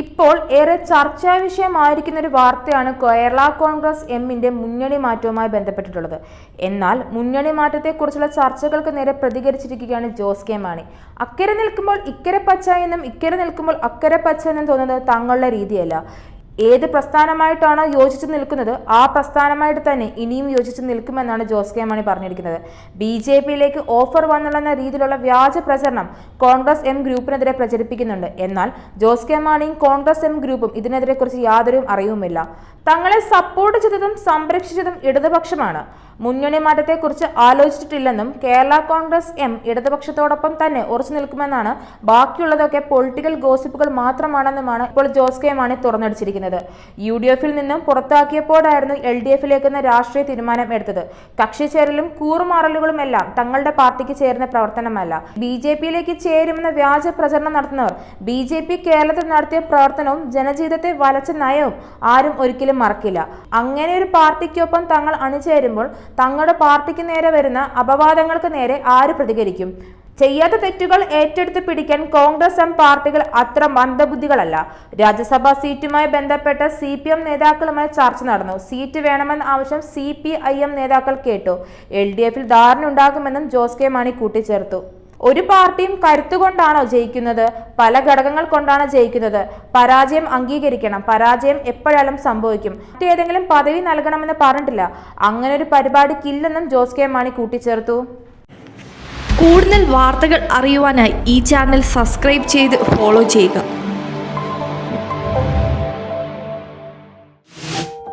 ഇപ്പോൾ ഏറെ ചർച്ചാ വിഷയമായിരിക്കുന്ന ഒരു വാർത്തയാണ് കേരള കോൺഗ്രസ് എമ്മിന്റെ മുന്നണി മാറ്റവുമായി ബന്ധപ്പെട്ടിട്ടുള്ളത്. എന്നാൽ മുന്നണി മാറ്റത്തെക്കുറിച്ചുള്ള ചർച്ചകൾക്ക് നേരെ പ്രതികരിച്ചിരിക്കുകയാണ് ജോസ് കെ മാണി. അക്കരെ നിൽക്കുമ്പോൾ ഇക്കരെ പച്ച എന്നും ഇക്കരെ നിൽക്കുമ്പോൾ അക്കരെ പച്ച എന്നും തോന്നുന്നത് തങ്ങളുടെ രീതിയല്ല. ഏത് പ്രസ്ഥാനമായിട്ടാണോ യോജിച്ച് നിൽക്കുന്നത് ആ പ്രസ്ഥാനമായിട്ട് തന്നെ ഇനിയും യോജിച്ച് നിൽക്കുമെന്നാണ് ജോസ് കെ മാണി പറഞ്ഞിരിക്കുന്നത്. ബി ജെ പിയിലേക്ക് ഓഫർ വന്നുള്ളെന്ന രീതിയിലുള്ള വ്യാജ പ്രചരണം കോൺഗ്രസ് എം ഗ്രൂപ്പിനെതിരെ പ്രചരിപ്പിക്കുന്നുണ്ട്. എന്നാൽ ജോസ് കെ മാണിയും കോൺഗ്രസ് എം ഗ്രൂപ്പും ഇതിനെതിരെ കുറിച്ച് യാതൊരു അറിവുമില്ല. തങ്ങളെ സപ്പോർട്ട് ചെയ്തതും സംരക്ഷിച്ചതും ഇടതുപക്ഷമാണ്. മുന്നണി മാറ്റത്തെക്കുറിച്ച് ആലോചിച്ചിട്ടില്ലെന്നും കേരള കോൺഗ്രസ് എം ഇടതുപക്ഷത്തോടൊപ്പം തന്നെ ഉറച്ചു നിൽക്കുമെന്നാണ് ബാക്കിയുള്ളതൊക്കെ പൊളിറ്റിക്കൽ ഗോസിപ്പുകൾ മാത്രമാണെന്നുമാണ് ഇപ്പോൾ ജോസ് കെ മാണി തുറന്നടിച്ചിരിക്കുന്നത്. യു ഡി എഫിൽ നിന്നും പുറത്താക്കിയപ്പോഴായിരുന്നു എൽ ഡി എഫിലേക്കെന്ന രാഷ്ട്രീയ തീരുമാനം എടുത്തത്. കക്ഷി ചേരലും കൂറുമാറലുകളും എല്ലാം തങ്ങളുടെ പാർട്ടിക്ക് ചേരുന്ന പ്രവർത്തനമല്ല. ബി ജെ പിയിലേക്ക് ചേരുമെന്ന വ്യാജ പ്രചരണം നടത്തുന്നവർ ബി ജെ പി കേരളത്തിൽ നടത്തിയ പ്രവർത്തനവും ജനജീവിതത്തെ വലച്ച നയവും ആരും ഒരിക്കലും മറക്കില്ല. അങ്ങനെ ഒരു പാർട്ടിക്കൊപ്പം തങ്ങൾ അണിചേരുമ്പോൾ തങ്ങളുടെ പാർട്ടിക്ക് നേരെ വരുന്ന അപവാദങ്ങൾക്ക് നേരെ ആര് പ്രതികരിക്കും? ചെയ്യാത്ത തെറ്റുകൾ ഏറ്റെടുത്ത് പിടിക്കാൻ കോൺഗ്രസ് എം പാർട്ടികൾ അത്ര മന്ദബുദ്ധികളല്ല. രാജ്യസഭാ സീറ്റുമായി ബന്ധപ്പെട്ട സി പി എം നേതാക്കളുമായി ചർച്ച നടന്നു. സീറ്റ് വേണമെന്ന ആവശ്യം സി പി ഐ എം നേതാക്കൾ കേട്ടു. എൽ ഡി എഫിൽ ധാരണ ഉണ്ടാകുമെന്നും ജോസ് കെ മാണി കൂട്ടിച്ചേർത്തു. ഒരു പാർട്ടിയും കരുത്തുകൊണ്ടാണോ ജയിക്കുന്നത്? പല ഘടകങ്ങൾ കൊണ്ടാണ് ജയിക്കുന്നത്. പരാജയം അംഗീകരിക്കണം. പരാജയം എപ്പോഴാലും സംഭവിക്കും. മറ്റേതെങ്കിലും പദവി നൽകണമെന്ന് പറഞ്ഞിട്ടില്ല. അങ്ങനെ ഒരു പരിപാടിക്കില്ലെന്നും ജോസ് കെ മാണി കൂട്ടിച്ചേർത്തു. കൂടുതൽ വാർത്തകൾ അറിയുവാനായി ഈ ചാനൽ സബ്സ്ക്രൈബ് ചെയ്ത് ഫോളോ ചെയ്യുക.